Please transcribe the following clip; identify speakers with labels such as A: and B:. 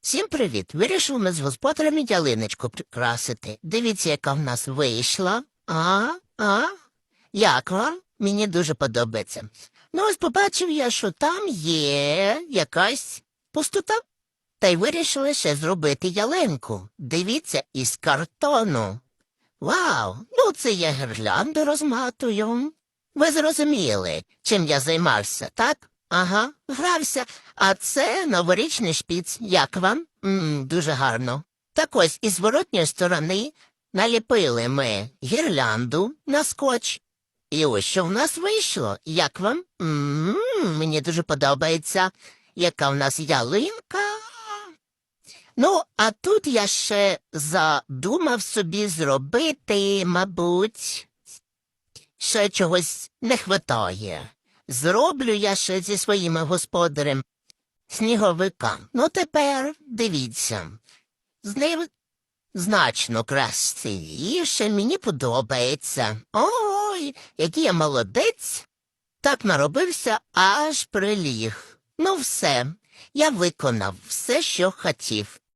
A: Всім привіт! Вирішив ми з господарями ялиночку прикрасити. Дивіться, яка в нас вийшла. А, а? Як вам? Мені дуже подобається. Ну, ось побачив я, що там є якась пустота. Та й вирішили ще зробити ялинку. Дивіться, із картону. Вау! Ну, це я гірлянду розматую. Ви зрозуміли, чим я займався, так? Ага, грався. А це новорічний шпіц. Як вам? м дуже гарно. Так ось із зворотньої сторони наліпили ми гірлянду на скотч. І ось що в нас вийшло. Як вам? м мені дуже подобається. Яка в нас ялинка. Ну, а тут я ще задумав собі зробити, мабуть, ще чогось не хватає. Зроблю я ще зі своїм господарем сніговика. Ну тепер дивіться. З ним значно красивіше, мені подобається. Ой, який я молодець. Так наробився, аж приліг. Ну все, я виконав все, що хотів.